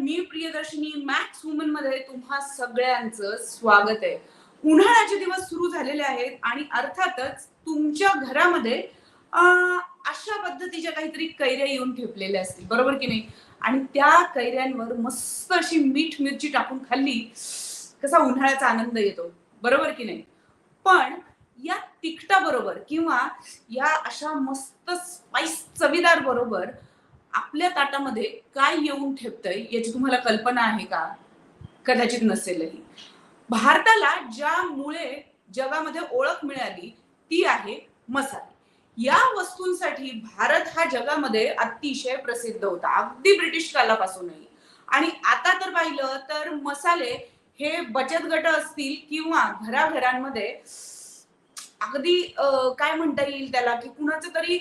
मी Priyadarshini max वुमनमध्ये तुम्हा सगळ्यांचं स्वागत आहे. उन्हाळ्याचे दिवस सुरू झालेले आहेत आणि अर्थातच तुमच्या घरामध्ये अशा पद्धतीच्या काहीतरी कैऱ्या येऊन ठेपलेल्या असतील. बरोबर की नाही? आणि त्या कैऱ्यांवर मस्त अशी मीठ मिरची टाकून खाल्ली कसा उन्हाळ्याचा आनंद येतो. बरोबर की नाही? पण या तिखटा बरोबर किंवा या अशा मस्त स्पाइस चवीदार बरोबर आपल्या ताटामध्ये काय येऊन ठेपतंय याची तुम्हाला कल्पना आहे का? कदाचित नसेलही. भारताला ज्यामुळे जगामध्ये ओळख मिळाली ती आहे मसाले. या वस्तूंसाठी भारत हा जगामध्ये अतिशय प्रसिद्ध होता. अगदी ब्रिटिश कालापासूनही. आणि आता तर पाहिलं तर मसाले हे बचत गट असतील किंवा घराघरांमध्ये अगदी काय म्हणता येईल त्याला की कुणाचं तरी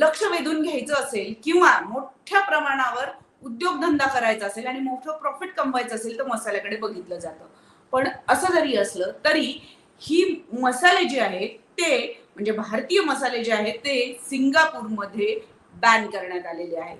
लक्ष वेधून घ्यायचं असेल किंवा मोठ्या प्रमाणावर उद्योगधंदा करायचा असेल आणि मोठं प्रॉफिट कमवायचं असेल तर मसाल्याकडे बघितलं जातं. पण असं जरी असलं तरी ही मसाले जे आहेत ते म्हणजे भारतीय मसाले जे आहेत ते सिंगापूरमध्ये बॅन करण्यात आलेले आहेत.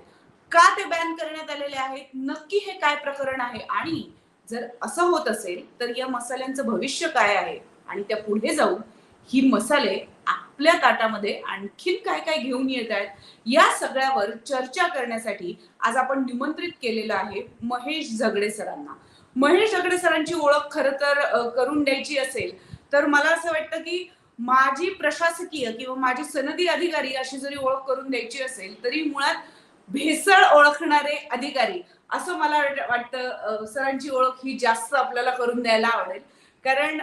का ते बॅन करण्यात आलेले आहेत? नक्की हे काय प्रकरण आहे? आणि जर असं होत असेल तर या मसाल्यांचं भविष्य काय आहे? आणि त्या पुढे जाऊन ही मसाले आपल्या ताटामध्ये आणखीन काय काय घेऊन येत आहेत या सगळ्यावर चर्चा करण्यासाठी आज आपण निमंत्रित केलेलं आहे महेश झगडे सरांना. महेश झगडे सरांची ओळख खर तर करून द्यायची असेल तर मला असं वाटतं की माझी प्रशासकीय किंवा माझी सनदी अधिकारी अशी जरी ओळख करून द्यायची असेल तरी मुळात भेसळ ओळखणारे अधिकारी असं मला वाटतं सरांची ओळख ही जास्त आपल्याला करून द्यायला आवडेल. कारण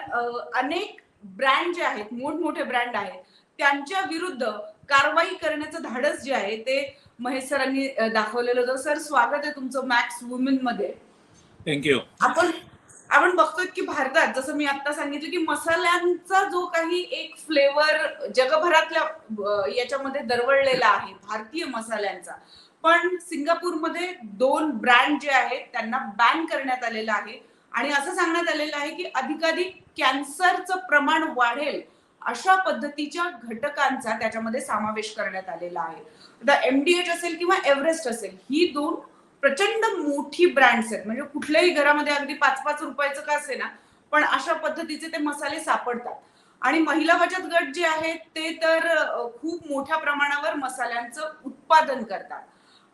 अनेक ब्रँड जे आहेत मोठमोठे ब्रँड आहेत त्यांच्या विरुद्ध कारवाई करण्याचं धाडस जे आहे ते महेश सरांनी दाखवलेलं होतं. सर स्वागत आहे तुमचं मॅक्स वुमेन मध्ये. थँक्यू आपण आपण बघतोय की भारतात जसं मी आता सांगितलं की मसाल्यांचा जो काही एक फ्लेवर जगभरातल्या याच्यामध्ये दरवळलेला आहे भारतीय मसाल्यांचा. पण सिंगापूरमध्ये दोन ब्रँड जे आहेत त्यांना बॅन करण्यात आलेलं आहे. आणि असं सांगण्यात आलेलं आहे की अधिकाधिक कॅन्सरचं प्रमाण वाढेल अशा पद्धतीच्या घटकांचा त्याच्यामध्ये समावेश करण्यात आलेला आहे. आता एमडीएच असेल किंवा एव्हरेस्ट असेल ही दोन प्रचंड मोठी ब्रँड्स आहेत. म्हणजे कुठल्याही घरामध्ये अगदी पाच पाच रुपयाचं का असे ना पण अशा पद्धतीचे ते मसाले सापडतात. आणि महिला बचत गट जे आहेत ते तर खूप मोठ्या प्रमाणावर मसाल्यांचं उत्पादन करतात.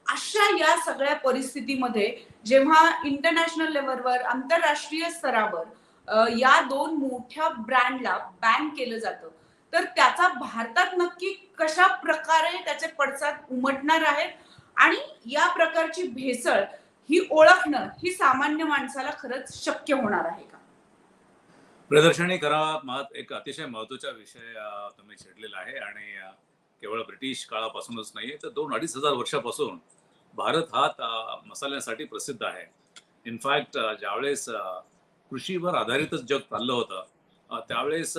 अशा या सगळ्या परिस्थितीमध्ये जेव्हा इंटरनॅशनल लेवलवर आंतरराष्ट्रीय स्तरावर या दोन मोठ्या ब्रँडला बॅन केलं जातं तर त्याचा भारतात नक्की कशा प्रकारे त्याचे पडसाद उमटणार आहेत आणि या प्रकारची भेसळ ही ओळखणं ही सामान्य माणसाला खरंच शक्य होणार आहे का? प्रदर्शनी करा एक अतिशय महत्त्वाचा विषय तुम्ही छेडलेला आहे आणि केवळ ब्रिटिश काळापासूनच नाही तर दोन अडीच हजार वर्षापासून भारत हा मसाल्यांसाठी प्रसिद्ध आहे. इनफॅक्ट ज्यावेळेस कृषीवर आधारितच जग चाललं होतं त्यावेळेस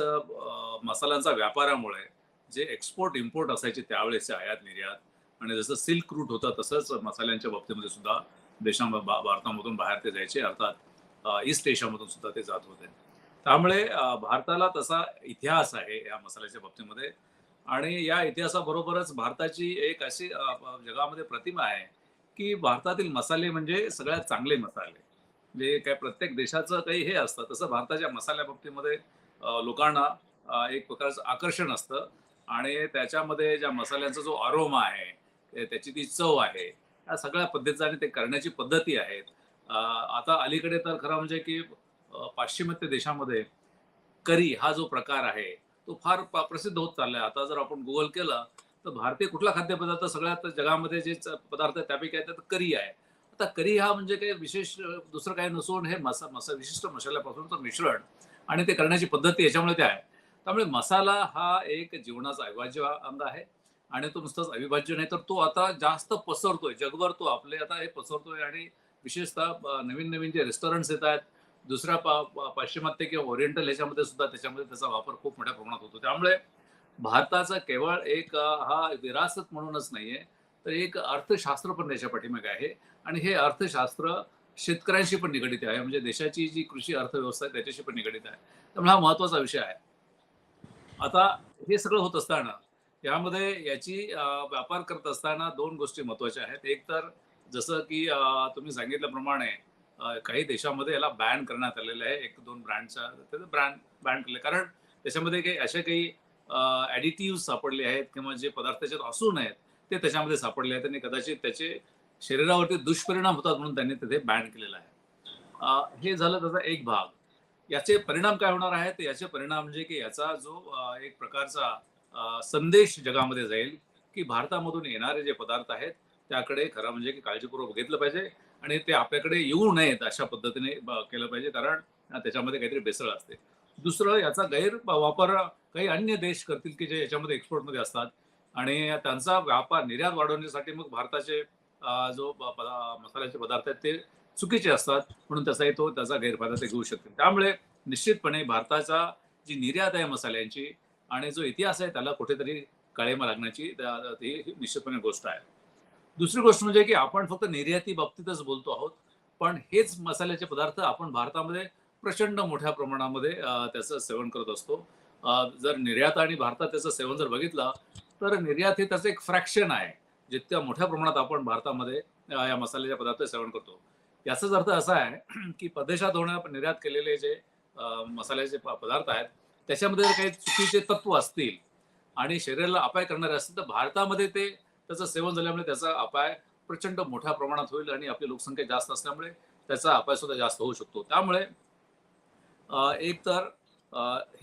मसाल्यांचा व्यापारामुळे जे एक्सपोर्ट इम्पोर्ट असायचे त्यावेळेसचे आयात निर्यात आणि जसं सिल्क रूट होतं तसंच मसाल्यांच्या बाबतीमध्ये सुद्धा देशां भारतामधून बाहेर ते जायचे अर्थात ईस्ट एशियामधून सुद्धा ते जात होते. त्यामुळे भारताला तसा इतिहास आहे या मसाल्याच्या बाबतीमध्ये आणि या इतिहासाबरोबरच भारताची एक अशी जगामध्ये प्रतिमा आहे की भारतातील मसाले म्हणजे सगळ्यात चांगले मसाले. म्हणजे काय प्रत्येक देशाचं काही हे असतं तसं भारताच्या मसाल्या बाबतीमध्ये लोकांना एक प्रकारचं आकर्षण असतं. आणि त्याच्यामध्ये ज्या मसाल्यांचा जो अरोमा आहे त्याची ती चव आहे या सगळ्या पद्धतीचा आणि ते करण्याची पद्धती आहेत. आता अलीकडे तर खरं म्हणजे की पाश्चिमात्य देशामध्ये करी हा जो प्रकार आहे तो फार प्रसिद्ध होत चाललाय. आता जर आपण गुगल केलं तर भारतीय कुठला खाद्यपदार्थ सगळ्यात जगामध्ये जे च- पदार्थ त्यापैकी आहे तर करी आहे. आता करी हा म्हणजे काही विशेष दुसरं काही नसून हे मसा मसा विशिष्ट मसाल्यापासूनचं मिश्रण आणि ते करण्याची पद्धती याच्यामुळे ते आहे. त्यामुळे मसाला हा एक जीवनाचा अविभाज्य अंग आहे आणि तो नुसताच अविभाज्य नाही तर तो आता जास्त पसरतोय. जगभर तो आपले आता हे पसरतोय आणि विशेषतः नवीन नवीन जे रेस्टॉरंट्स येत आहेत दुसऱ्या पा- पा- पाश्चिमात्य किंवा ओरिएंटल ह्याच्यामध्ये सुद्धा त्याच्यामध्ये त्याचा वापर खूप मोठ्या प्रमाणात होतो. त्यामुळे भारताचा केवळ एक हा विरासत म्हणूनच नाहीये तर एक अर्थशास्त्र पण त्याच्या पाठीमागे आहे. आणि हे अर्थशास्त्र शेतकऱ्यांशी पण निगडित आहे. म्हणजे देशाची जी कृषी अर्थव्यवस्था आहे त्याच्याशी पण निगडित आहे. त्यामुळे हा महत्त्वाचा विषय आहे. आता हे सगळं होत असताना यामध्ये याची व्यापार करत असताना दोन गोष्टी महत्त्वाच्या आहेत. एक तर जसं की तुम्ही सांगितल्याप्रमाणे काही देशामध्ये याला बॅन करण्यात आलेलं आहे. एक दोन ब्रँडचा ब्रँड बॅन केले. कारण त्याच्यामध्ये काही असे काही ॲडिटिव्ह सापडले आहेत किंवा जे पदार्थ त्याच्यात असून आहेत ते त्याच्यामध्ये सापडले आहेत आणि कदाचित त्याचे शरीरावरती दुष्परिणाम होतात म्हणून त्यांनी तिथे बॅन केलेलं आहे. हे झालं त्याचा एक भाग. याचे परिणाम काय होणार आहेत? याचे परिणाम म्हणजे की याचा जो एक प्रकारचा संदेश जगामध्ये जाईल की भारतामधून येणारे जे पदार्थ आहेत त्याकडे खरं म्हणजे की काळजीपूर्वक बघितलं पाहिजे आणि ते आपल्याकडे येऊ नयेत अशा पद्धतीने केलं पाहिजे कारण त्याच्यामध्ये काहीतरी बेसळ असते. दुसरं याचा गैर वापर काही अन्य देश करतील की जे याच्यामध्ये एक्सपोर्टमध्ये असतात. आणि त्यांचा व्यापार निर्यात वाढवण्यासाठी मग भारताचे जो मसाल्याचे पदार्थ आहेत ते चुकीचे असतात. म्हणून त्याचाही तो त्याचा गैरफायदा ते घेऊ शकतील. त्यामुळे निश्चितपणे भारताचा जी निर्यात आहे मसाल्यांची आणि जो इतिहास आहे त्याला कुठेतरी काळेमा लागण्याची ती ही निश्चितपणे गोष्ट आहे. दुसरी गोष्ट म्हणजे की आपण फक्त निर्याती बाबतीतच बोलतो आहोत. पण हेच मसाल्याचे पदार्थ आपण भारतामध्ये प्रचंड मोठ्या प्रमाणामध्ये त्याचं सेवन करत असतो. जर निर्यात आणि भारतात त्याचं सेवन जर बघितलं तर निर्यात हे त्याचं एक फ्रॅक्शन आहे. जितक्या मोठ्या प्रमाणात आपण भारतामध्ये या मसाल्याच्या पदार्थ सेवन करतो. याचाच अर्थ असा आहे की परदेशात होण्या निर्यात केलेले जे मसाल्याचे प- पदार्थ आहेत त्याच्यामध्ये जर काही चुकीचे तत्व असतील आणि शरीराला अपाय करणारे असतील तर भारतामध्ये ते त्याचं सेवन झाल्यामुळे त्याचा अपाय प्रचंड मोठ्या प्रमाणात होईल आणि आपली लोकसंख्या जास्त असल्यामुळे त्याचा अपाय सुद्धा जास्त होऊ शकतो. त्यामुळे एक तर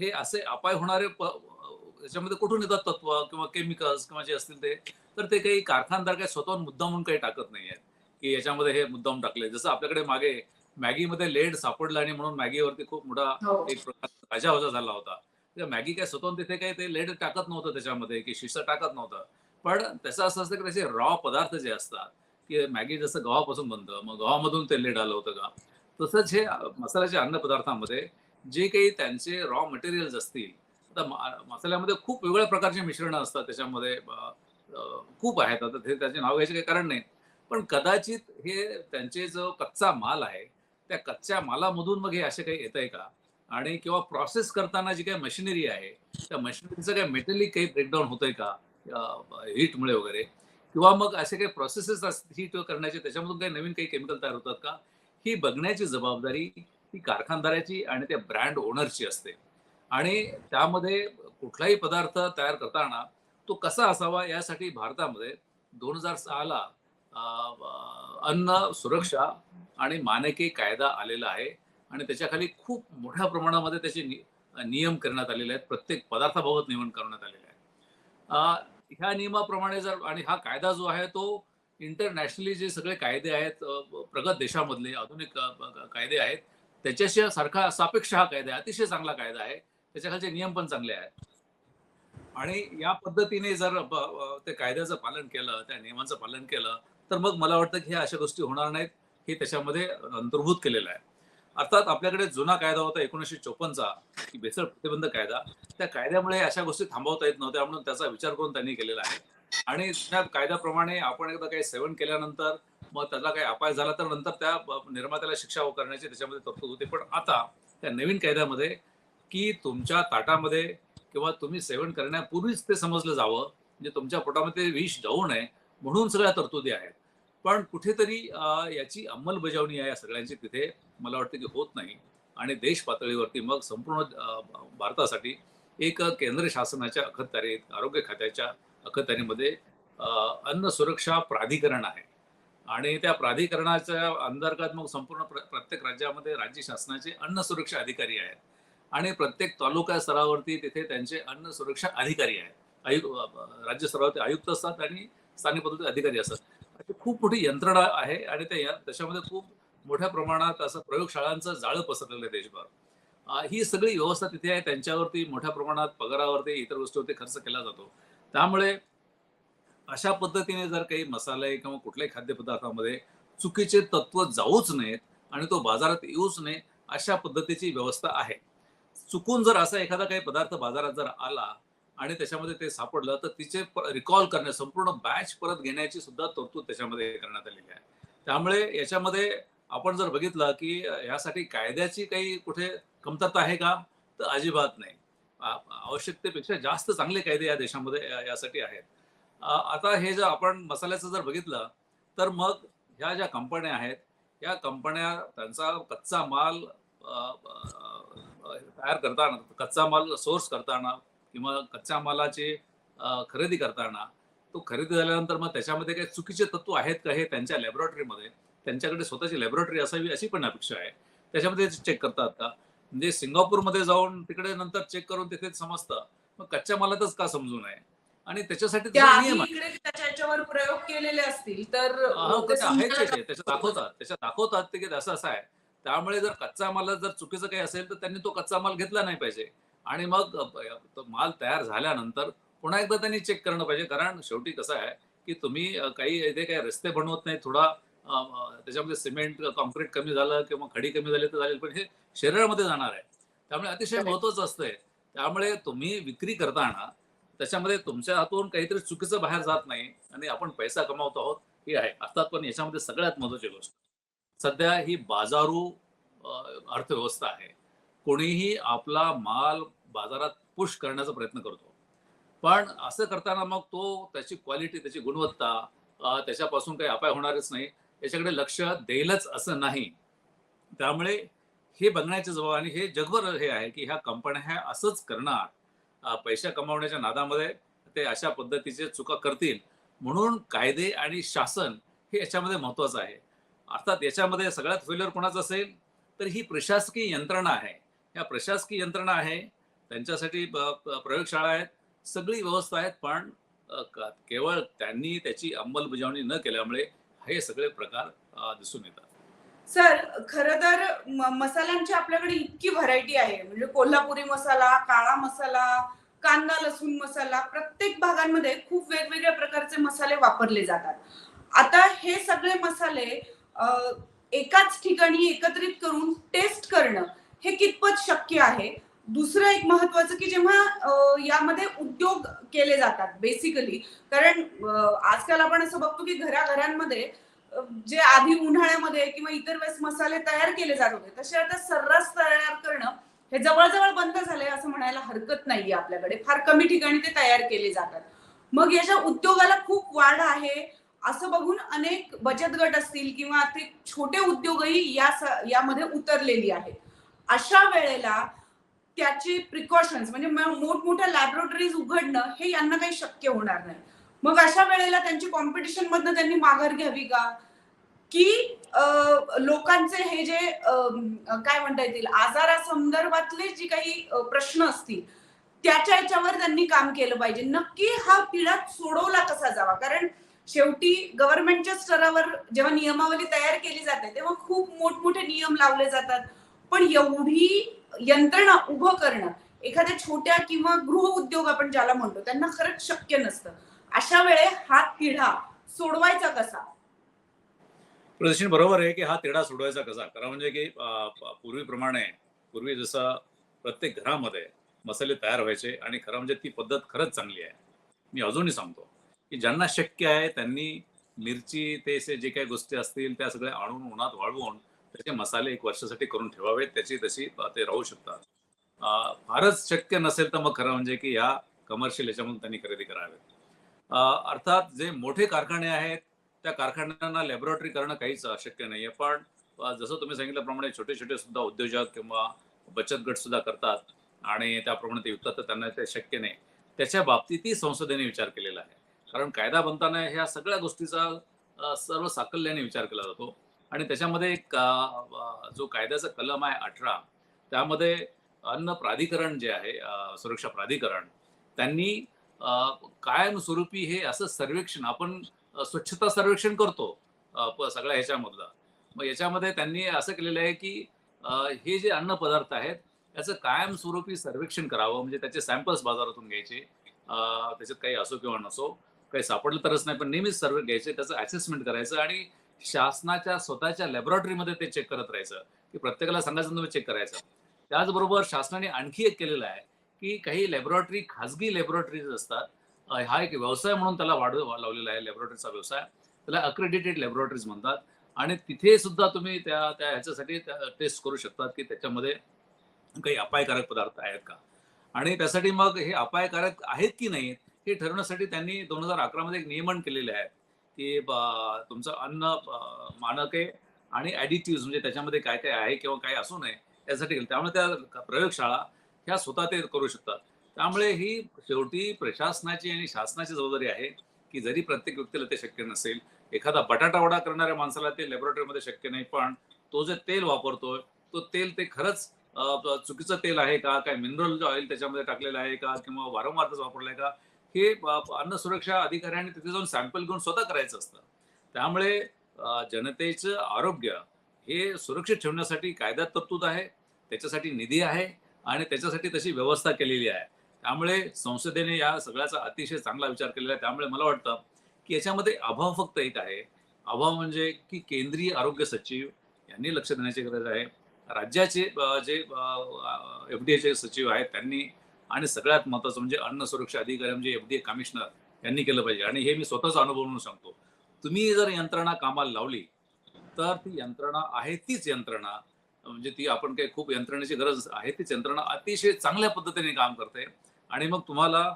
हे असे अपाय होणारे याच्यामध्ये कुठून येतात तत्व किंवा केमिकल्स किंवा जे असतील ते? तर ते काही कारखानदार काही स्वतःहून मुद्दा म्हणून काही टाकत नाही आहेत. की याच्यामध्ये हे मुद्दाम टाकले. जसं आपल्याकडे मागे मॅगीमध्ये लेड सापडलं आणि म्हणून मॅगीवरती खूप मोठा हो. एक प्रकारचा राजावजा झाला होता. मॅगी काय स्वतःहून तिथे काही ते लेड टाकत नव्हतं त्याच्यामध्ये की शिसा टाकत नव्हतं. पण त्याचं असं असतं की त्याचे रॉ पदार्थ जे असतात की मॅगी जसं गव्हापासून बनतं मग गव्हामधून ते लेड आलं होतं का? तसंच हे मसाल्याच्या अन्न पदार्थांमध्ये जे काही त्यांचे रॉ मटेरियल्स असतील आता मसाल्यामध्ये खूप वेगवेगळ्या प्रकारचे मिश्रणं असतात त्याच्यामध्ये खूप आहेत. आता ते त्याचे नाव घ्यायचे काही कारण नाही. पण कदाचित हे त्यांचे जो कच्चा माल आहे त्या कच्च्या मालामधून मग हे असे काही येत आहे का? आणि किंवा प्रोसेस करताना जी काही मशिनरी आहे त्या मशिनरीचं काही मेटलिक काही ब्रेकडाऊन होतंय का? हीटमुळे वगैरे. किंवा मग असे काही प्रोसेसेस हीट करण्याचे त्याच्यामधून काही नवीन काही केमिकल तयार होतात का? ही बघण्याची जबाबदारी ही कारखानदाराची आणि त्या ब्रँड ओनरची असते. आणि त्यामध्ये कुठलाही पदार्थ तयार करताना तो कसा असावा यासाठी भारतामध्ये दोन हजार सहाला अन्न सुरक्षा आणि मानके कायदा आलेला आहे. आणि त्याच्याखाली खूप मोठ्या प्रमाणामध्ये त्याचे नि- नियम करण्यात आलेले आहेत. प्रत्येक पदार्थाबाबत नियमन करण्यात आलेले आहे ह्या नियमाप्रमाणे जर आणि हा कायदा जो आहे तो इंटरनॅशनली जे सगळे कायदे आहेत प्रगत देशामधले आधुनिक कायदे आहेत त्याच्याशी सारखा सापेक्ष हा कायदा आहे अतिशय चांगला कायदा आहे त्याच्याखालचे नियम पण चांगले आहेत. आणि या पद्धतीने जर ते कायद्याचं पालन केलं त्या नियमांचं पालन केलं तर मग मला वाटतं की ह्या अशा गोष्टी होणार नाहीत हे त्याच्यामध्ये अंतर्भूत केलेलं आहे. अर्थात आपल्याकडे जुना कायदा होता एकोणीसशे चोपन्नचा की भेसळ प्रतिबंध कायदा. त्या कायद्यामुळे अशा गोष्टी थांबवता येत नव्हत्या म्हणून त्याचा विचार करून त्यांनी केलेला आहे. आणि त्या कायद्याप्रमाणे आपण एकदा काही सेवन केल्यानंतर मग त्याचा काही अपाय झाला तर नंतर त्या निर्मात्याला शिक्षा करण्याची त्याच्यामध्ये तरतूद होती. पण आता त्या नवीन कायद्यामध्ये की तुमच्या ताटामध्ये किंवा तुम्ही सेवन करण्यापूर्वीच ते समजलं जावं म्हणजे तुमच्या पोटामध्ये विष जाऊ नये म्हणून सगळ्या तरतुदी आहेत. पण कुठेतरी याची अंमलबजावणी आहे या सगळ्यांची तिथे मला वाटतं की होत नाही. आणि देश पातळीवरती मग संपूर्ण भारतासाठी एक केंद्र शासनाच्या अखत्यारीत आरोग्य खात्याच्या अखत्यारीमध्ये अन्न सुरक्षा प्राधिकरण आहे. आणि त्या प्राधिकरणाच्या अंतर्गत मग संपूर्ण प्र- प्रत्येक राज्यामध्ये राज्य शासनाचे अन्न सुरक्षा अधिकारी आहेत. आणि प्रत्येक तालुका स्तरावरती तिथे त्यांचे अन्न सुरक्षा अधिकारी आहेत. आयुक्त राज्य स्तरावरती आयुक्त असतात आणि स्थानिक पद्धती अधिकारी असतात. अशी खूप मोठी यंत्रणा आहे आणि त्या त्याच्यामध्ये खूप मोठ्या प्रमाणात असं प्रयोगशाळांचं जाळं पसरलेलं आहे देशभर. ही सगळी व्यवस्था तिथे आहे. त्यांच्यावरती मोठ्या प्रमाणात पगारावरती इतर गोष्टीवरती खर्च केला जातो. त्यामुळे अशा पद्धतीने जर काही मसाले किंवा कुठल्याही खाद्यपदार्थामध्ये चुकीचे तत्व जाऊच नयेत आणि तो बाजारात येऊच नये अशा पद्धतीची व्यवस्था आहे. चुकून जर असा एखादा काही पदार्थ बाजारात जर आला आणि त्याच्यामध्ये ते सापडलं तर तिचे रिकॉल करणे संपूर्ण बॅच परत घेण्याची सुद्धा तरतूद त्याच्यामध्ये करण्यात आलेली आहे. त्यामुळे याच्यामध्ये आपण जर बघितलं की यासाठी कायद्याची काही कुठे कमतरता आहे का? तर अजिबात नाही. आवश्यकतेपेक्षा जास्त चांगले कायदे या देशामध्ये यासाठी आहेत. आता हे जर आपण मसाल्याचं जर बघितलं तर मग ह्या ज्या कंपन्या आहेत या कंपन्या त्यांचा कच्चा माल तयार करताना कच्चा माल सोर्स करताना किंवा कच्च्या मालाची खरेदी करताना तो खरेदी झाल्यानंतर मग त्याच्यामध्ये काही चुकीचे तत्व आहेत का हे त्यांच्या लॅबोरेटरीमध्ये त्यांच्याकडे स्वतःची लॅबोरेटरी असावी अशी पण अपेक्षा आहे. त्याच्यामध्ये चेक करतात का? म्हणजे सिंगापूरमध्ये जाऊन तिकडे नंतर चेक करून तिथे समजतं. मग कच्च्या मालातच का समजू नये? आणि त्याच्यासाठी प्रयोग केलेले असतील तर त्याच्यात दाखवतात त्याच्यात दाखवतात ते की असं असं आहे. त्यामुळे जर कच्चा माल जर चुकीचं काही असेल तर त्यांनी तो कच्चा माल घेतला नाही पाहिजे. आणि मग माल तयार झाल्यानंतर पुन्हा एकदा त्यांनी चेक करणं पाहिजे. कारण शेवटी कसं आहे की तुम्ही काही इथे काही रस्ते बनवत नाही थोडा त्याच्यामध्ये सिमेंट कॉन्क्रीट कमी झालं किंवा खडी कमी झाली तर झाली पण हे शरीरामध्ये जाणार आहे. त्यामुळे अतिशय. महत्वाचं असतंय. त्यामुळे तुम्ही विक्री करताना त्याच्यामध्ये तुमच्या हातून काहीतरी चुकीचं बाहेर जात नाही आणि आपण पैसा कमावतो आहोत हे आहे. अर्थात पण याच्यामध्ये सगळ्यात महत्वाची गोष्ट. सध्या ही बाजारू अर्थव्यवस्था आहे. कोणीही आपला माल बाजारात पुश करण्याचा प्रयत्न करतो. पण असं करताना मग तो त्याची क्वालिटी त्याची गुणवत्ता त्याच्यापासून काही अपाय होणारच नाही. याच्याकडे लक्ष देईलच असं नाही. त्यामुळे हे बघण्याच्या जबाबदारी हे जगभर हे आहे की ह्या कंपन्या ह्या असंच करणार. पैसा कमावण्याच्या नादामध्ये ते अशा पद्धतीचे चुका करतील. म्हणून कायदे आणि शासन हे याच्यामध्ये महत्वाचं आहे. अर्थात याच्यामध्ये सगळ्यात फेल्युअर कोणाचं असेल? तर ही प्रशासकीय यंत्रणा आहे. ह्या प्रशासकीय यंत्रणा आहे. त्यांच्यासाठी प्रयोगशाळा आहेत. सगळी व्यवस्था आहेत. पण केवळ त्यांनी त्याची अंमलबजावणी न केल्यामुळे हे सगळे प्रकार दिसून येतात. सर खर तर मसाल्यांची आपल्याकडे इतकी व्हरायटी आहे. म्हणजे कोल्हापुरी मसाला काळा मसाला कांदा लसूण मसाला प्रत्येक भागांमध्ये खूप वेगवेगळ्या प्रकारचे मसाले वापरले जातात. आता हे सगळे मसाले एकाच ठिकाणी एकत्रित करून टेस्ट करणं हे कितपत शक्य आहे? दुसरं एक महत्वाचं की जेव्हा यामध्ये उद्योग केले जातात बेसिकली कारण आजकाल आपण असं बघतो की घराघरांमध्ये जे आधी उन्हाळ्यामध्ये किंवा इतर वेळेस मसाले तयार केले जात होते तसे आता सर्रास तयार करणं हे जवळजवळ बंद झालंय असं म्हणायला हरकत नाहीये आपल्याकडे. फार कमी ठिकाणी ते तयार केले जातात. मग याच्या उद्योगाला खूप वाढ आहे असं बघून अनेक बचत गट असतील किंवा ते छोटे उद्योगही या यामध्ये उतरलेली आहेत. अशा वेळेला त्याची प्रिकॉशन्स म्हणजे मोठमोठ्या लॅबोरेटरीज उघडणं हे यांना काही शक्य होणार नाही. मग अशा वेळेला त्यांची कॉम्पिटिशन मधनं त्यांनी माघार घ्यावी का? की लोकांचे हे जे काय म्हणता येतील आजारासंदर्भातले जी काही प्रश्न असतील त्याच्या याच्यावर त्यांनी काम केलं पाहिजे. नक्की हा पिढा सोडवला कसा जावा? कारण शेवटी गव्हर्नमेंटच्या स्तरावर जेव्हा नियमावली तयार केली जाते तेव्हा खूप मोठमोठे नियम लावले जातात. पण एवढी यंत्रणा उभं करणं एखाद्या छोट्या किंवा गृह उद्योग आपण ज्याला म्हणतो त्यांना खरंच शक्य नसतं. अशा वेळे हा तिढा सोडवायचा कसा? प्रदर्शन बरोबर आहे की हा तिढा सोडवायचा कसा? कारण म्हणजे की पूर्वीप्रमाणे पूर्वी जसा प्रत्येक घरामध्ये मसाले तयार व्हायचे आणि खरं म्हणजे ती पद्धत खरंच चांगली आहे. मी अजूनही सांगतो की ज्यांना शक्य आहे त्यांनी मिरची ते जे काही गोष्टी असतील त्या सगळ्या आणून उन्हात वाळवून त्याचे मसाले एक वर्षासाठी करून ठेवावेत त्याची तशी ते राहू शकतात. फारच शक्य नसेल तर मग खरं म्हणजे की या कमर्शियल याच्यामधून त्यांनी खरेदी करावेत. अर्थात जे मोठे कारखाने आहेत त्या कारखान्यांना लॅबोरेटरी करणं काहीच अशक्य नाहीये. पण जसं तुम्ही सांगितल्याप्रमाणे छोटे छोटे सुद्धा उद्योजक किंवा बचत गट सुद्धा करतात आणि त्याप्रमाणे ते विकतात तर त्यांना ते शक्य नाही. त्याच्या बाबतीतही संसदेने विचार केलेला आहे. कारण कायदा बनताना ह्या सगळ्या गोष्टीचा सर्व साकल्याने विचार केला जातो. आणि त्याच्यामध्ये एक जो कायद्याचा कलम आहे अठरा त्यामध्ये अन्न प्राधिकरण जे आहे सुरक्षा प्राधिकरण त्यांनी कायमस्वरूपी हे असं सर्वेक्षण आपण स्वच्छता सर्वेक्षण करतो सगळ्या ह्याच्यामधलं. मग याच्यामध्ये त्यांनी असं केलेलं आहे की हे जे अन्न पदार्थ आहेत त्याचं कायमस्वरूपी सर्वेक्षण करावं म्हणजे त्याचे सॅम्पल्स बाजारातून घ्यायचे त्याच्यात काही असो किंवा नसो काही सापडलं तरच नाही पण नेहमीच सर्वे घ्यायचे त्याचं असेसमेंट करायचं आणि शासनाच्या स्वतःच्या लॅबोरेटरीमध्ये ते चेक करत राहायचं की प्रत्येकाला सांगायचं तुम्ही चेक करायचं. त्याचबरोबर शासनाने आणखी एक केलेलं आहे की काही लॅबोरेटरी खाजगी लॅबोरेटरीज असतात हा एक व्यवसाय म्हणून त्याला वाढ लावलेला आहे लॅबोरेटरीचा व्यवसाय. त्याला अक्रेडिटेड लॅबोरेटरीज म्हणतात. आणि तिथे सुद्धा तुम्ही त्या त्या ह्याच्यासाठी टेस्ट करू शकतात की त्याच्यामध्ये काही अपायकारक पदार्थ आहेत का? आणि त्यासाठी मग हे अपायकारक आहेत की नाही हे ठरवण्यासाठी त्यांनी दोन हजार अकरामध्ये एक नियमन केलेले आहे की तुमचं अन्न मानक आहे आणि ॲडिटिव्ह म्हणजे त्याच्यामध्ये काय काय आहे किंवा काय असू नये यासाठी केलं त्यामुळे त्या प्रयोगशाळा ह्या स्वतः ते करू शकतात. त्यामुळे ही शेवटी प्रशासनाची आणि शासनाची जबाबदारी आहे की जरी प्रत्येक व्यक्तीला ते शक्य नसेल एखादा बटाटावडा करणाऱ्या माणसाला ते लॅबोरेटरीमध्ये शक्य नाही पण तो जे तेल वापरतोय तो तेल ते खरंच चुकीचं तेल आहे का? काय मिनरल ऑइल त्याच्यामध्ये टाकलेलं आहे का? किंवा वारंवार वापरलं आहे का? हे अन्न सुरक्षा अधिकाऱ्यांनी तिथे जाऊन सॅम्पल घेऊन स्वतः करायचं असतं. त्यामुळे जनतेचं आरोग्य हे सुरक्षित ठेवण्यासाठी कायद्यात तरतूद आहे त्याच्यासाठी निधी आहे आणि त्याच्यासाठी तशी व्यवस्था केलेली आहे. त्यामुळे संसदेने या सगळ्याचा अतिशय चांगला विचार केलेला आहे. त्यामुळे मला वाटतं की याच्यामध्ये अभाव फक्त एक आहे. अभाव म्हणजे की केंद्रीय आरोग्य सचिव यांनी लक्ष देण्याची गरज आहे. राज्याचे जे एफ डी एचे सचिव आहेत त्यांनी आणि सगळ्यात महत्वाचं म्हणजे अन्न सुरक्षा अधिकारी म्हणजे एफ डी ए कमिशनर यांनी केलं पाहिजे. आणि हे मी स्वतःच अनुभव म्हणून सांगतो. तुम्ही जर यंत्रणा कामाला लावली तर ती यंत्रणा आहे तीच यंत्रणा. म्हणजे ती आपण काही खूप यंत्रणेची गरज आहे तीच यंत्रणा अतिशय चांगल्या पद्धतीने काम करते. आणि मग तुम्हाला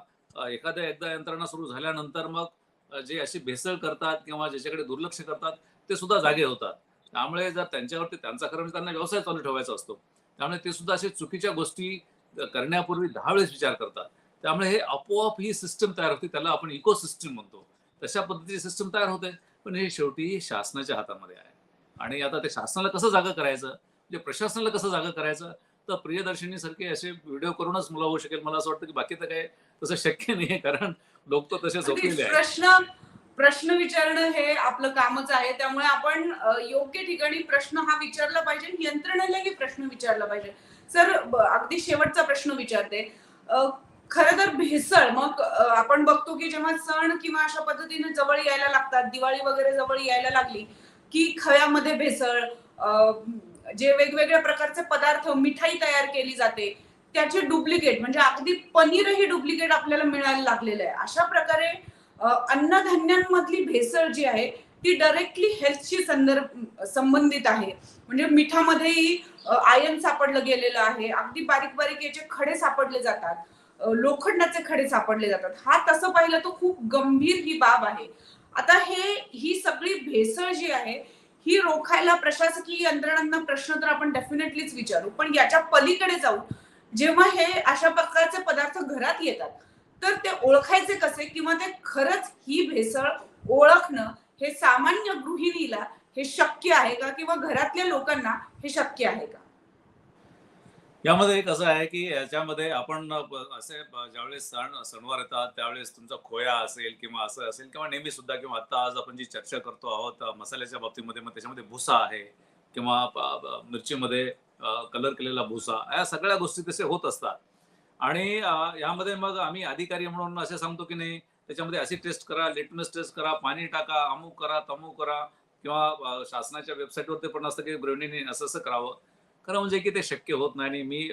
एखाद्या एकदा यंत्रणा सुरू झाल्यानंतर मग जे अशी भेसळ करतात किंवा ज्याच्याकडे दुर्लक्ष करतात ते सुद्धा जागे होतात. त्यामुळे जर त्यांच्यावरती त्यांचा खरं म्हणजे त्यांना व्यवसाय चालू ठेवायचा असतो. त्यामुळे ते सुद्धा असे चुकीच्या गोष्टी करण्यापूर्वी दहा वेळेस विचार करतात. त्यामुळे हे आपोआप ही सिस्टम तयार होते त्याला आपण इको सिस्टम म्हणतो. तशा पद्धतीची सिस्टम तयार होते पण हे शेवटी शासनाच्या हातामध्ये आहे. आणि आता ते शासनाला कसं जागा करायचं? म्हणजे प्रशासनाला कसं जागा करायचं? तर प्रियदर्शनी सारखे असे व्हिडिओ करूनच मला होऊ शकेल. मला असं वाटतं की बाकी तर काय तसं शक्य नाहीये कारण लोक तर तसे झोपलेले आहेत. प्रश्न प्रश्न विचारणं हे आपलं कामच आहे. त्यामुळे आपण योग्य ठिकाणी प्रश्न हा विचारला पाहिजे यंत्रणेलाही प्रश्न विचारला पाहिजे. सर अगदी शेवटचा प्रश्न विचारते. खर तर भेसळ मग आपण बघतो की जेव्हा सण किंवा अशा पद्धतीने जवळ यायला लागतात दिवाळी वगैरे जवळ यायला लागली की खव्यामध्ये भेसळ जे वेगवेगळ्या प्रकारचे पदार्थ मिठाई तयार केली जाते त्याचे डुप्लिकेट म्हणजे अगदी पनीरही डुप्लिकेट आपल्याला मिळायला लागलेलं आहे. अशा प्रकारे अन्नधान्यांमधली भेसळ जी आहे ती डायरेक्टली हेल्थशी संदर्भ संबंधित आहे. म्हणजे मिठामध्येही आयन सापडलं गेलेलं आहे. अगदी बारीक बारीक याचे खडे सापडले जातात. लोखंडाचे खडे सापडले जातात. हा तसं पाहिलं तर खूप गंभीर ही बाब आहे. आता हे ही सगळी भेसळ जी आहे ही रोखायला प्रशासकीय यंत्रणांना प्रश्न तर आपण डेफिनेटलीच विचारू. पण याच्या पलीकडे जाऊ जेव्हा हे अशा प्रकारचे पदार्थ घरात येतात तर ते ओळखायचे कसे किंवा ते खरंच ही भेसळ ओळखणं हे सामान्य गृहिणीला हे शक्य आहे का? किंवा घरातल्या लोकांना हे शक्य आहे का? यामध्ये एक असं आहे की याच्यामध्ये आपण असे ज्यावेळेस सण सणवार येतात त्यावेळेस तुमचा खोया असेल किंवा असं असेल किंवा नेहमी सुद्धा किंवा आता आज आपण जी चर्चा करतो आहोत मसाल्याच्या बाबतीमध्ये मग त्याच्यामध्ये भुसा आहे किंवा मिरचीमध्ये कलर केलेला भुसा या सगळ्या गोष्टी तसे होत असतात. आणि यामध्ये मग आम्ही अधिकारी म्हणून असे सांगतो की नाही त्याच्यामध्ये अशी टेस्ट करा लिटमस टेस्ट करा पाणी टाका अमुक करा तमुक करा. किंवा शासनाच्या शासनाच्या वेबसाईटवरती पण असतं की गृहिणीने असं असं करावं. खरं म्हणजे की ते शक्य होत नाही आणि मी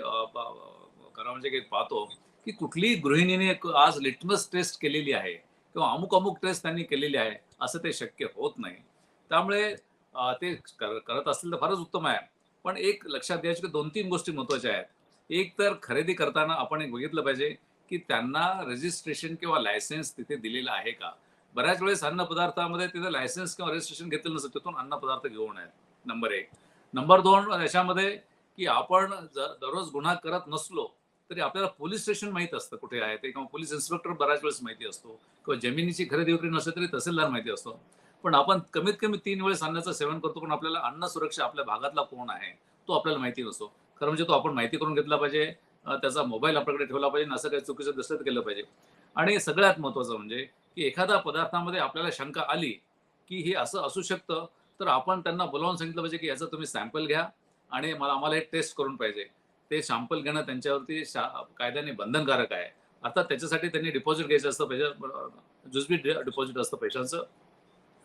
खरं म्हणजे की पाहतो की कुठलीही गृहिणीने आज लिटमस टेस्ट केलेली आहे किंवा अमुक अमुक टेस्ट त्यांनी केलेली आहे असं ते शक्य होत नाही. त्यामुळे ते कर- करत असतील तर फारच उत्तम आहे. पण एक लक्षात द्यायची की दोन तीन गोष्टी महत्त्वाच्या आहेत. एक तर खरेदी करताना आपण एक बघितलं पाहिजे की त्यांना रजिस्ट्रेशन किंवा लायसन्स तिथे दिलेलं आहे का? बऱ्याच वेळेस अन्न पदार्थामध्ये तिथे लायसन्स किंवा रजिस्ट्रेशन घेतलं नसतं. तिथून अन्न पदार्थ घेऊन आहेत. नंबर एक. नंबर दोन याच्यामध्ये की आपण जर दररोज गुन्हा करत नसलो तरी आपल्याला पोलीस स्टेशन माहीत असतं कुठे आहे ते. किंवा पोलीस इन्स्पेक्टर बऱ्याच वेळेस माहिती असतो. किंवा जमिनीची खरेदी विक्री नसेल तरी तहसीलदार माहिती असतो. पण आपण कमीत कमी तीन वेळेस अन्नाचं सेवन करतो पण आपल्याला अन्न सुरक्षा आपल्या भागातला कोण आहे तो आपल्याला माहिती नसतो. खरं म्हणजे तो आपण माहिती करून घेतला पाहिजे. त्याचा मोबाईल आपल्याकडे ठेवला पाहिजे असं काही चुकीचं दिसलं केलं पाहिजे. आणि सगळ्यात महत्वाचं म्हणजे की एखाद्या पदार्थामध्ये आपल्याला शंका आली की हे असं असू शकतं तर आपण त्यांना बोलावून सांगितलं पाहिजे की याचं तुम्ही सॅम्पल घ्या आणि मला आम्हाला हे टेस्ट करून पाहिजे. ते सॅम्पल घेणं त्यांच्यावरती शा- कायद्याने बंधनकारक आहे. अर्थात त्याच्यासाठी त्यांनी डिपॉझिट घ्यायचं असतं पैसे जुजबी डिपॉझिट असतं पैशांचं.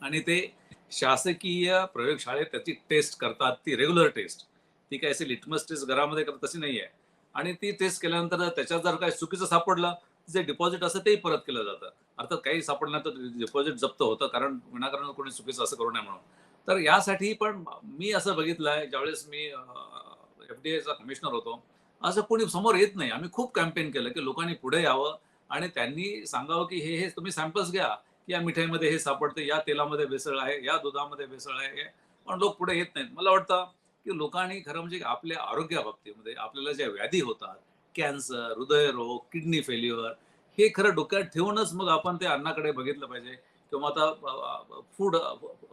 आणि ते शासकीय प्रयोगशाळेत त्याची टेस्ट करतात ती रेग्युलर टेस्ट ती काय असे लिटमस टेस्ट घरामध्ये करत तशी नाही आहे आणि ती टेस्ट केल्यानंतर त्याच्यात जर काही चुकीचं सापडलं जे डिपॉझिट असतं तेही परत केलं जातं. अर्थात काही सापडलं तर डिपॉझिट जप्त होतं कारण विनाकारण कोणी चुकीचं असं करू नये म्हणून. तर यासाठी पण मी असं बघितलंय ज्यावेळेस मी एफ डी एचा कमिशनर होतो असं कोणी समोर येत नाही. आम्ही खूप कॅम्पेन केलं की लोकांनी पुढे यावं आणि त्यांनी सांगावं की हे हे तुम्ही सॅम्पल्स घ्या की या मिठाईमध्ये हे सापडते या तेलामध्ये भेसळ आहे या दुधामध्ये भेसळ आहे. हे पण लोक पुढे येत नाहीत. मला वाटतं की लोकांनी खरं म्हणजे आपल्या आरोग्याबाबतीमध्ये आपल्याला ज्या व्याधी होतात कॅन्सर हृदयरोग किडनी फेल्युअर हे खरं डोक्यात ठेवूनच मग आपण ते अन्नाकडे बघितलं पाहिजे. किंवा आता फूड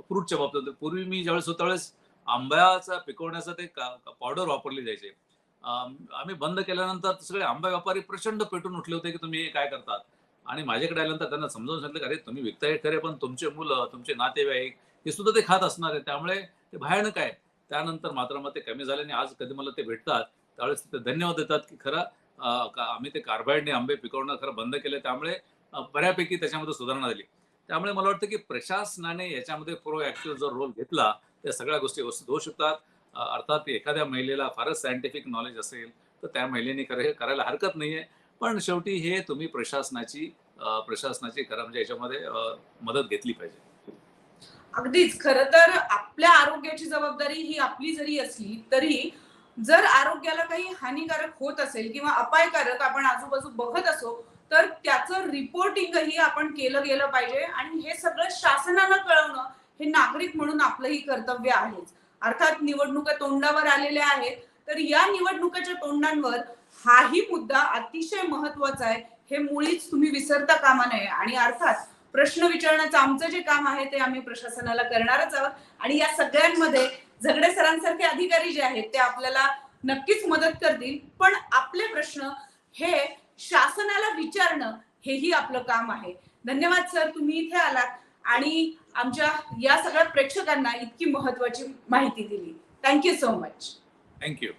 फ्रूटच्या बाबतीत पूर्वी मी ज्यावेळेस होता त्यावेळेस आंब्याचा पिकवण्याचा ते पावडर वापरली जायचे. आम्ही बंद केल्यानंतर सगळे आंबा व्यापारी प्रचंड पेटून उठले होते की तुम्ही हे काय करतात? आणि माझ्याकडे आल्यानंतर त्यांना समजावून सांगितलं अरे तुम्ही विकताय खरे पण तुमचे मुलं तुमचे नातेवाईक हे सुद्धा ते खात असणार आहे त्यामुळे ते भयानक आहे. त्यानंतर मात्र मग ते कमी झाले आणि आज कधी मला ते भेटतात त्यावेळेस ते धन्यवाद देतात की खरं आम्ही ते कार्बाईडने आंबे पिकवणं खरं बंद केलं. त्यामुळे बऱ्यापैकी त्याच्यामध्ये सुधारणा झाली. त्यामुळे मला वाटतं की प्रशासनाने याच्यामध्ये प्रो ऍक्टिव्ह जर रोल घेतला त्या सगळ्या गोष्टी व्यवस्थित होऊ शकतात. अर्थात एखाद्या महिलेला फारच सायंटिफिक नॉलेज असेल तर त्या महिलेने करे- करायला हरकत नाहीये पण शेवटी हे तुम्ही प्रशासनाची प्रशासनाची खरं म्हणजे याच्यामध्ये मदत घेतली पाहिजे. अगदीच. खर तर आपल्या आरोग्याची जबाबदारी ही आपली जरी असली तरी जर आरोग्याला काही हानिकारक होत असेल किंवा अपायकारक आपण आजूबाजू बघत असो तर त्याचं रिपोर्टिंगही आपण केलं गेलं पाहिजे आणि हे सगळं शासनाला कळवणं हे नागरिक म्हणून आपलंही कर्तव्य आहेच. अर्थात निवडणुका तोंडावर आलेल्या आहेत तर या निवडणुकाच्या तोंडांवर हाही मुद्दा अतिशय महत्त्वाचा आहे हे मुळीच तुम्ही विसरता कामा नये. आणि अर्थात प्रश्न विचारण्याचं आमचं जे काम आहे ते आम्ही प्रशासनाला करणारच आहोत. आणि या सगळ्यांमध्ये झगडे सरांसारखे अधिकारी जे आहेत ते आपल्याला नक्कीच मदत करतील. पण आपले प्रश्न हे शासनाला विचारणं हेही आपलं काम आहे. धन्यवाद सर. तुम्ही इथे आलात आणि आमच्या या सगळ्या प्रेक्षकांना इतकी महत्वाची माहिती दिली. Thank you so much thank you